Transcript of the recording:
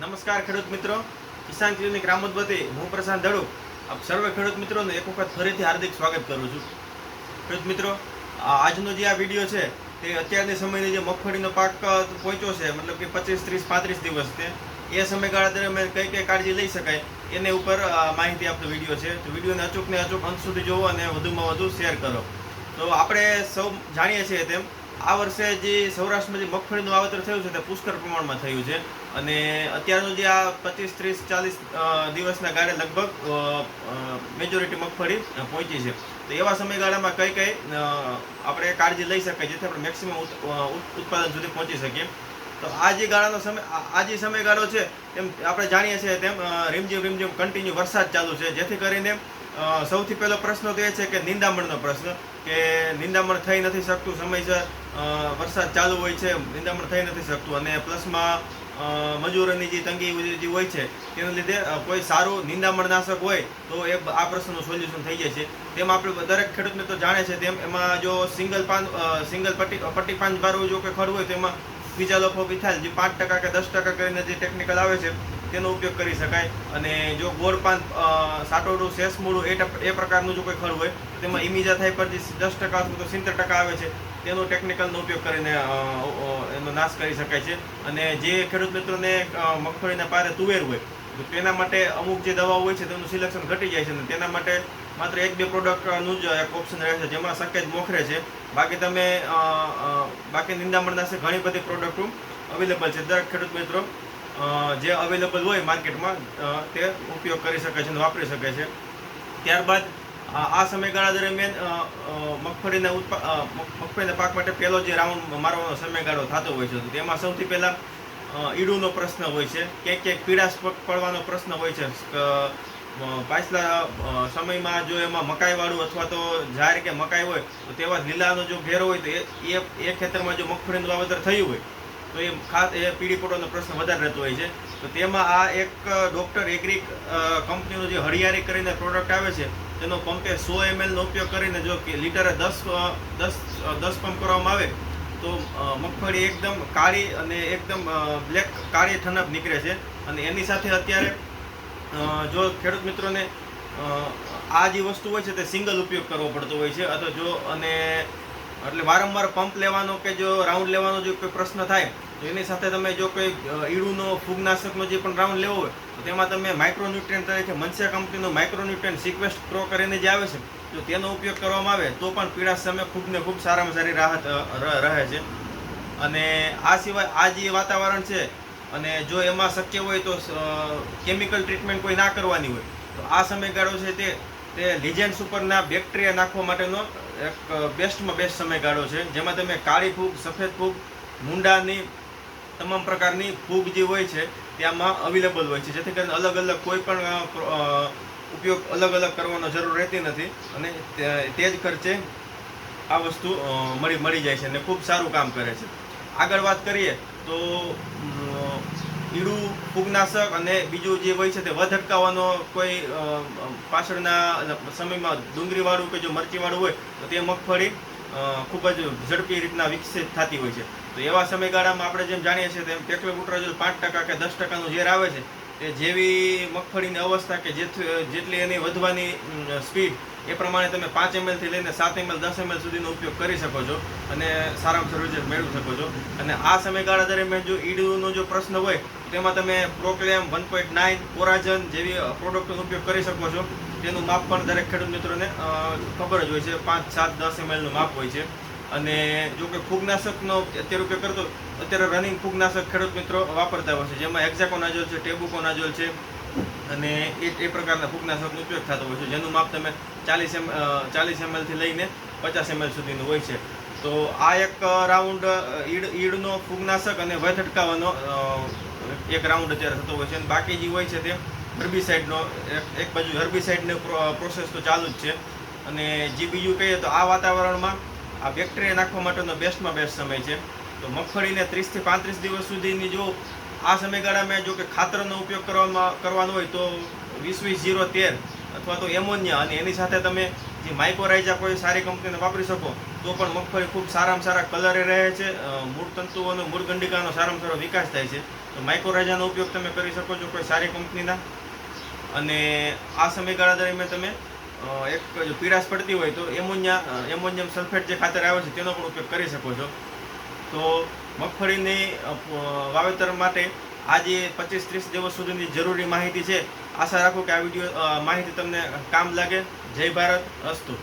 નમસ્કાર ખેડૂત મિત્રો. કિસાન ક્લિનિક રામોદ હું પ્રશાંત ધડુ આપ સર્વે ખેડૂત મિત્રોને એક વખત ફરીથી હાર્દિક સ્વાગત કરું છું. ખેડૂત મિત્રો આજનો જે આ વીડિયો છે, તે અત્યારની સમયની જે મગફળીનો પાક પહોંચ્યો છે, મતલબ કે પચીસ, ત્રીસ, પાંત્રીસ દિવસ તે એ સમયગાળા દરમિયાન કઈ કઈ કાળજી લઈ શકાય એને ઉપર માહિતી આપતો વીડિયો છે. તો વિડીયોને અચૂક ને અચૂક અંત સુધી જોવો અને વધુમાં વધુ શેર કરો. તો આપણે સૌ જાણીએ છીએ તેમ આ વર્ષે જે સૌરાષ્ટ્રમાં જે મગફળીનું વાવેતર થયું છે તે પુષ્કળ પ્રમાણમાં થયું છે. અને અત્યારનું જે આ પચીસ, ત્રીસ, ચાલીસ દિવસના ગાળે લગભગ મેજોરિટી મગફળી પહોંચી છે. તો એવા સમયગાળામાં કઈ કઈ આપણે કાળજી લઈ શકાય જેથી આપણે મેક્સિમમ ઉત્પાદન સુધી પહોંચી શકીએ. તો આ જે ગાળાનો સમય, આ- જે સમયગાળો છે તેમ આપણે જાણીએ છીએ તેમ રીમઝીમ રીમઝીમ કન્ટિન્યુ વરસાદ ચાલુ છે. જેથી કરીને સૌથી પહેલો પ્રશ્ન તો એ છે કે નિંદામણનો પ્રશ્ન, કે નિંદામણ થઈ નથી શકતું, સમયસર વરસાદ ચાલુ હોય છે, નિંદામણ થઈ નથી શકતું. અને પ્લસમાં મજૂરોની જે તંગી જે હોય છે, તેના લીધે કોઈ સારું નિંદામણનાશક હોય, તો એ આ પ્રશ્નનું સોલ્યુશન થઈ જાય છે. તેમ આપણે દરેક ખેડૂત મિત્રો જાણે છે, તેમ એમાં જો સિંગલ પાન સિંગલ પટ્ટી પટ્ટી પાન બારવું જો કે ખરું હોય તો એમાં લોકો વિથાલ જે પાંચ ટકા કે દસ ટકા કરીને જે ટેકનિકલ આવે છે તેનો ઉપયોગ કરી શકાય. અને જો ગોળપાન અ, સાટોડું શેષમૂળું એ એ પ્રકારનું જો કોઈ ખડ હોય તેમાં ઇમિજા થાય પર જે દસ ટકા અથવા તો સિત્તેર ટકા આવે છે તેનો ટેકનિકલનો ઉપયોગ કરીને એનો નાશ કરી શકાય છે. અને જે ખેડૂત મિત્રોને મગફળીના પારે તુવેર હોય તો તેના માટે અમુક જે દવાઓ હોય છે તેનું સિલેક્શન ઘટી જાય છે. અને તેના માટે માત્ર એક બે પ્રોડક્ટનું જ એક ઓપ્શન રહે છે જેમાં સકેજ મોખરે છે. બાકી તમે બાકી નિંદામણનાશક ઘણી બધી પ્રોડક્ટો અવેલેબલ છે. દરેક ખેડૂત મિત્રો જે અવેલેબલ હોય માર્કેટમાં તે ઉપયોગ કરી શકે છે વાપરી શકે છે. ત્યારબાદ આ સમયગાળા દરમિયાન મગફળીને અ, મગફળીના પાક માટે પહેલો જે રાઉન્ડ મારવાનો સમયગાળો થતો હોય છે તેમાં સૌથી પહેલાં ઈડુનો પ્રશ્ન હોય છે ક્યાંક ક્યાંક પીડાશ પડવાનો પ્રશ્ન હોય છે પાછલા સમયમાં જો એમાં મકાઈવાળું અથવા તો જાહેર કે મકાઈ હોય તો તેવા લીલાનો જો ઘેરો હોય તો એ- એ ખેતરમાં જો મગફળીનું વાવેતર થયું હોય તો એ ખાસ એ પીળી પોટોનો પ્રશ્ન વધારે રહેતો હોય છે. તો તેમાં આ એક ડોક્ટર એગ્રી કંપનીનું જે હરિયારી કરીને પ્રોડક્ટ આવે છે, તેનો પંપે સો એમએલનો ઉપયોગ કરીને જો લીટરે દસ દસ દસ પંપ કરવામાં આવે, તો મગફળી એકદમ કાળી અને એકદમ બ્લેક કાળી ઠનક નીકળે છે. અને એની સાથે અત્યારે જો ખેડૂત મિત્રોને આ જે વસ્તુ હોય છે તે સિંગલ ઉપયોગ કરવો પડતો હોય છે. અથવા જો અને એટલે વારંવાર પંપ લેવાનો કે જો રાઉન્ડ લેવાનો જો કોઈ પ્રશ્ન થાય, તો એની સાથે તમે જો કોઈ ઈડુનો ફૂગનાશકનો જે પણ રાઉન્ડ લેવો હોય, તો તેમાં તમે માઇક્રોન્યુટ્રિયન તરીકે મનસ્યા કંપનીનો માઇક્રોન્યુટ્રિયન્ટ સિક્વેસ્ટ પ્રો કરીને જે આવે છે, જો તેનો ઉપયોગ કરવામાં આવે, તો પણ પીડા સામે ખૂબને ખૂબ સારામાં સારી રાહત રહે છે. અને આ સિવાય આ જે વાતાવરણ છે, અને જો એમાં શક્ય હોય તો કેમિકલ ટ્રીટમેન્ટ કોઈ ના કરવાની હોય, તો આ સમયગાળો છે તે તે લિજેન્ડ્સ ઉપરના બેક્ટેરિયા નાખવા માટેનો એક બેસ્ટમાં બેસ્ટ સમયગાળો છે. જેમાં તમે કાળી ફૂગ, સફેદ ફૂગ, મુંડાની તમામ પ્રકારની ફૂગ જે હોય છે ત્યાંમાં અવેલેબલ હોય છે. જેથી કરીને અલગ અલગ કોઈ પણ ઉપયોગ અલગ અલગ કરવાનો જરૂર રહેતી નથી અને તે જ ખર્ચે આ વસ્તુ મળી મળી જાય છે અને ખૂબ સારું કામ કરે છે. આગળ વાત કરીએ તો ઈડું ફૂગનાશક અને બીજું જે હોય છે તે વધ અટકાવવાનો કોઈ પાછળના સમયમાં ડુંગળીવાળું કે જો મરચીવાળું હોય, તો તે મગફળી ખૂબ જ ઝડપી રીતના વિકસિત થતી હોય છે. તો એવા સમયગાળામાં આપણે જેમ જાણીએ છીએ તેમ ટેક્લોબુટ્રાજોલ પાંચ ટકા કે દસ ટકાનું ઝેર આવે છે, તે જેવી મગફળીની અવસ્થા કે જેટલી એની વધવાની સ્પીડ એ પ્રમાણે તમે પાંચ એમએલથી લઈને સાત એમએલ દસ એમએલ સુધીનો ઉપયોગ કરી શકો છો અને સારામાં સારું રિઝલ્ટ મેળવી શકો છો. અને આ સમયગાળા દરમિયાન જો ઈડનો જો પ્રશ્ન હોય, તેમાં તમે Proclaim one point nine Coragen જેવી પ્રોડક્ટનો ઉપયોગ કરી શકો છો. તેનું માપ પણ દરેક ખેડૂત મિત્રોને ખબર જ હોય છે. પાંચ, સાત, દસ એમએલનું માપ હોય છે. અને જો કે ફૂગનાશકનો અત્યારે ઉપયોગ કરતો, અત્યારે રનિંગ ફૂગનાશક ખેડૂત મિત્રો વાપરતા હોય છે. જેમાં એક્ઝાકોનાઝોલ છે ટેબુકોનાઝોલ છે અને એ એ પ્રકારના ફૂગનાશકનો ઉપયોગ થતો હોય છે. જેનું માપ તમે ચાલીસ એમ ચાલીસ એમએલથી લઈને પચાસ એમએલ સુધીનું હોય છે. તો આ એક રાઉન્ડ ઈડ ઈડનો ફૂગનાશક અને વધ અટકાવવાનો એક રાઉન્ડ અત્યારે થતો હોય છે. અને બાકી જે હોય છે તે હર્બિસાઇડનો, એક બાજુ હર્બિસાઇડની પ્રોસેસ તો ચાલુ જ છે. અને જે બીજું કહીએ તો આ વાતાવરણમાં આ બેક્ટેરિયા નાખવા માટેનો બેસ્ટમાં બેસ્ટ સમય છે. તો મગફળીને ત્રીસથી પાંત્રીસ દિવસ સુધીની જો આ સમયગાળામાં જો કે ખાતરનો ઉપયોગ કરવામાં કરવાનો હોય તો વીસ વીસ જીરો તેર અથવા તો એમોનિયા અને એની સાથે તમે જે માઇકોરાઇઝા કોઈ સારી કંપનીને વાપરી શકો, તો પણ મગફળી ખૂબ સારામાં સારા કલરે રહે છે મૂળ તંતુઓનો, મૂળ ગંડિકાનો સારામાં સારો વિકાસ થાય છે. તો માઇક્રોરાજાનો ઉપયોગ તમે કરી શકો છો કોઈ સારી કંપનીના. અને આ સમયગાળા દરમિયાન તમે એક જો પીડાશ પડતી હોય તો એમોનિયા એમોનિયમ સલ્ફેટ જે ખાતર આવે છે તેનો પણ ઉપયોગ કરી શકો છો. તો મગફળીની વાવેતર માટે આજે પચીસ ત્રીસ દિવસ સુધીની જરૂરી માહિતી છે. આશા રાખું કે આ વીડિયો માહિતી તમને કામ લાગે. જય ભારત, અસ્તુ.